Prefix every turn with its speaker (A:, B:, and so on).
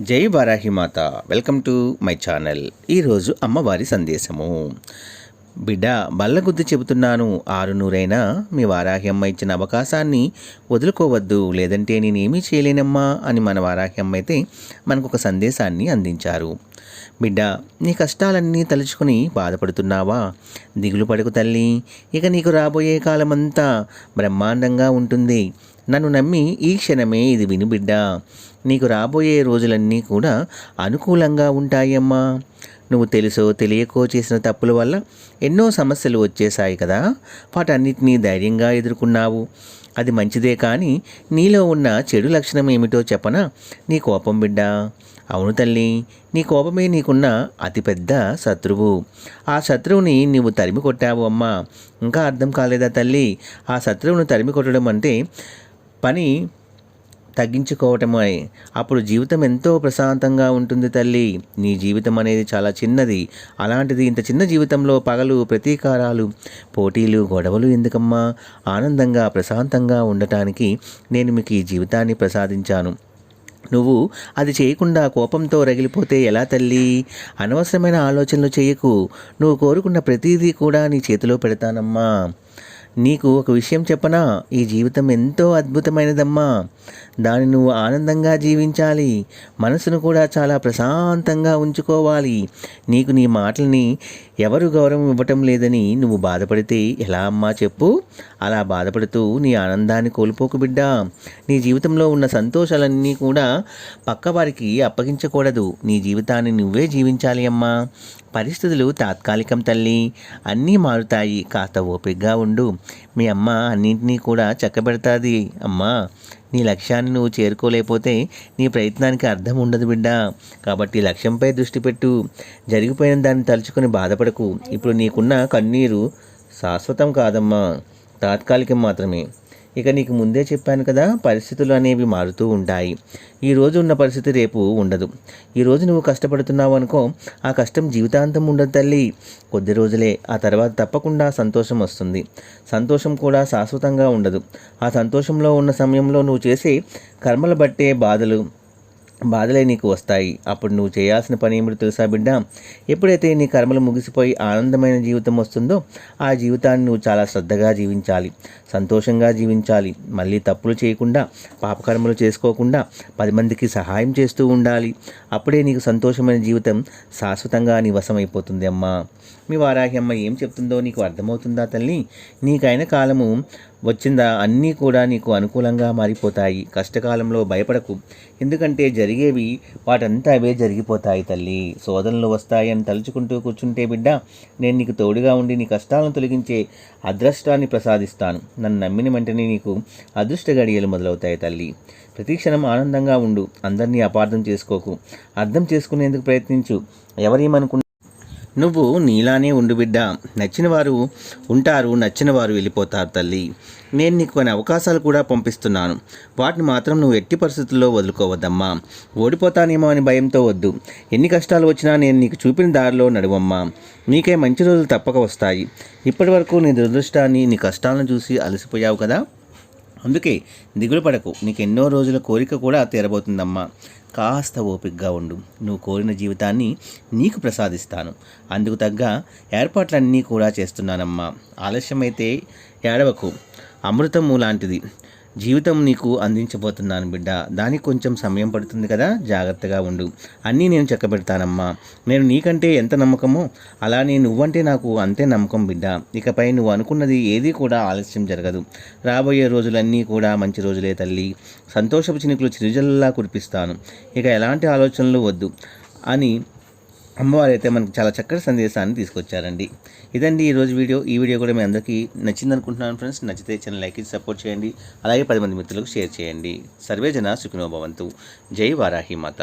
A: జై వారాహి మాత. Welcome to my channel. ఈరోజు అమ్మవారి సందేశము. బిడ్డ బల్లగుద్ది చెబుతున్నాను. ఆరు నూరైనా మీ వారాహి అమ్మ ఇచ్చిన అవకాశాన్ని వదులుకోవద్దు. లేదంటే నేనేమీ చేయలేనమ్మా అని మన వారాహి అమ్మ అయితే మనకు ఒక సందేశాన్ని అందించారు. బిడ్డ నీ కష్టాలన్నీ తలుచుకుని బాధపడుతున్నావా? దిగులు పడుకు తల్లి. ఇక నీకు రాబోయే కాలమంతా బ్రహ్మాండంగా ఉంటుంది. నన్ను నమ్మి ఈ క్షణమే ఇది విని బిడ్డ. నీకు రాబోయే రోజులన్నీ కూడా అనుకూలంగా ఉంటాయమ్మా. నువ్వు తెలుసో తెలియకో చేసిన తప్పుల వల్ల ఎన్నో సమస్యలు వచ్చేసాయి కదా. వాటన్నిటినీ ధైర్యంగా ఎదుర్కొన్నావు. అది మంచిదే కానీ నీలో ఉన్న చెడు లక్షణం ఏమిటో చెప్పనా? నీ కోపం బిడ్డ. అవును తల్లి నీ కోపమే నీకున్న అతిపెద్ద శత్రువు. ఆ శత్రువుని నీవు తరిమి కొట్టావు అమ్మా. ఇంకా అర్థం కాలేదా తల్లి? ఆ శత్రువును తరిమి కొట్టడం అంటే పని తగ్గించుకోవటమే అప్పుడు జీవితం ఎంతో ప్రశాంతంగా ఉంటుంది తల్లి. నీ జీవితం అనేది చాలా చిన్నది. అలాంటిది ఇంత చిన్న జీవితంలో పగలు ప్రతీకారాలు పోటీలు గొడవలు ఎందుకమ్మా? ఆనందంగా ప్రశాంతంగా ఉండటానికి నేను మీకు ఈ జీవితాన్ని ప్రసాదించాను. నువ్వు అది చేయకుండా కోపంతో రగిలిపోతే ఎలా తల్లి? అనవసరమైన ఆలోచనలు చేయకు. నువ్వు కోరుకున్న ప్రతిదీ కూడా నీ చేతిలో పెడతానమ్మా. నీకు ఒక విషయం చెప్పనా? ఈ జీవితం ఎంతో అద్భుతమైనదమ్మా. దాన్ని నువ్వు ఆనందంగా జీవించాలి. మనసును కూడా చాలా ప్రశాంతంగా ఉంచుకోవాలి. నీకు నీ మాటల్ని ఎవరు గౌరవం ఇవ్వటం లేదని నువ్వు బాధపడితే ఎలా అమ్మా చెప్పు? అలా బాధపడుతూ నీ ఆనందాన్ని కోల్పోకు బిడ్డ. నీ జీవితంలో ఉన్న సంతోషాలన్నీ కూడా పక్కవారికి అప్పగించకూడదు. నీ జీవితాన్ని నువ్వే జీవించాలి అమ్మా. పరిస్థితులు తాత్కాలికం తల్లి. అన్నీ మారుతాయి. కాస్త ఓపికగా ఉండు. మీ అమ్మ అన్నింటినీ కూడా చక్కబెడతాది. అమ్మా నీ లక్ష్యాన్ని నువ్వు చేరుకోలేకపోతే నీ ప్రయత్నానికి అర్థం ఉండదు బిడ్డ. కాబట్టి లక్ష్యంపై దృష్టి పెట్టు. జరిగిపోయిన దాన్ని తలుచుకొని బాధపడకు. ఇప్పుడు నీకున్న కన్నీరు శాశ్వతం కాదమ్మా. తాత్కాలికం మాత్రమే. ఇక నీకు ముందే చెప్పాను కదా పరిస్థితులు అనేవి మారుతూ ఉంటాయి. ఈ రోజు ఉన్న పరిస్థితి రేపు ఉండదు. ఈరోజు నువ్వు కష్టపడుతున్నావు అనుకో ఆ కష్టం జీవితాంతం ఉండదు తల్లి. కొద్ది రోజులే ఆ తర్వాత తప్పకుండా సంతోషం వస్తుంది. సంతోషం కూడా శాశ్వతంగా ఉండదు. ఆ సంతోషంలో ఉన్న సమయంలో నువ్వు చేసే కర్మలు బట్టే బాధలు బాధలే నీకు వస్తాయి. అప్పుడు నువ్వు చేయాల్సిన పని ఏమిటో తెలుసా బిడ్డ? ఎప్పుడైతే నీ కర్మలు ముగిసిపోయి ఆనందమైన జీవితం వస్తుందో ఆ జీవితాన్ని నువ్వు చాలా శ్రద్ధగా జీవించాలి. సంతోషంగా జీవించాలి. మళ్ళీ తప్పులు చేయకుండా పాపకర్మలు చేసుకోకుండా పది మందికి సహాయం చేస్తూ ఉండాలి. అప్పుడే నీకు సంతోషమైన జీవితం శాశ్వతంగా నివసమైపోతుంది అమ్మా. మీ వారాహి అమ్మ ఏం చెప్తుందో నీకు అర్థమవుతుందా తల్లి? నీకైన కాలము వచ్చిందా? అన్నీ కూడా నీకు అనుకూలంగా మారిపోతాయి. కష్టకాలంలో భయపడకు. ఎందుకంటే జరిగేవి వాటంతా అవే జరిగిపోతాయి తల్లి. శోధనలు వస్తాయి అని తలుచుకుంటూ కూర్చుంటే బిడ్డ నేను నీకు తోడుగా ఉండి నీ కష్టాలను తొలగించే అదృష్టాన్ని ప్రసాదిస్తాను. నన్ను నమ్మిన వెంటనే నీకు అదృష్ట గడియలు మొదలవుతాయి తల్లి. ప్రతి క్షణం ఆనందంగా ఉండు. అందరినీ అపార్థం చేసుకోకు. అర్థం చేసుకునేందుకు ప్రయత్నించు. ఎవరేమనుకు నువ్వు నీలానే ఉండు బిడ్డ. నచ్చిన వారు ఉంటారు నచ్చిన వారు వెళ్ళిపోతారు తల్లి. నేను నీకు కొన్ని అవకాశాలు కూడా పంపిస్తున్నాను. వాటిని మాత్రం నువ్వు ఎట్టి పరిస్థితుల్లో వదులుకోవద్దమ్మా. ఓడిపోతానేమో అని భయంతో వద్దు. ఎన్ని కష్టాలు వచ్చినా నేను నీకు చూపిన దారిలో నడువమ్మా. నీకే మంచి రోజులు తప్పక వస్తాయి. ఇప్పటి వరకు నీ దురదృష్టాన్ని నీ కష్టాలను చూసి అలసిపోయావు కదా? అందుకే దిగులు పడకు. నీకు ఎన్నో రోజుల కోరిక కూడా తీరబోతుందమ్మా. కాస్త ఓపికగా ఉండు. నువ్వు కోరిన జీవితాన్ని నీకు ప్రసాదిస్తాను. అందుకు తగ్గ ఏర్పాట్లన్నీ కూడా చేస్తున్నానమ్మా. ఆలస్యమైతే ఏడవకు. అమృతము లాంటిది. జీవితం నీకు అందించబోతున్నాను బిడ్డ. దానికి కొంచెం సమయం పడుతుంది కదా జాగ్రత్తగా ఉండు. అన్నీ నేను చెక్కబెడతానమ్మా. నేను నీకంటే ఎంత నమ్మకమో అలానే నువ్వంటే నాకు అంతే నమ్మకం బిడ్డ. ఇకపై నువ్వు అనుకున్నది ఏది కూడా ఆలస్యం జరగదు. రాబోయే రోజులన్నీ కూడా మంచి రోజులే తల్లి. సంతోషపు చినుకులు చిరుజల్లా కురిపిస్తాను. ఇక ఎలాంటి ఆలోచనలు వద్దు. అని అమ్మవారు అయితే మనకు చాలా చక్కటి సందేశాన్ని తీసుకొచ్చారండి. ఇదండి ఈరోజు వీడియో. ఈ వీడియో కూడా మీ అందరికీ నచ్చింది అనుకుంటున్నాను ఫ్రెండ్స్. నచ్చితే ఛానల్ లైక్ సపోర్ట్ చేయండి. అలాగే పది మంది మిత్రులకు షేర్ చేయండి. సర్వే జన సుఖినో భవంతు. జై వారాహి మాత.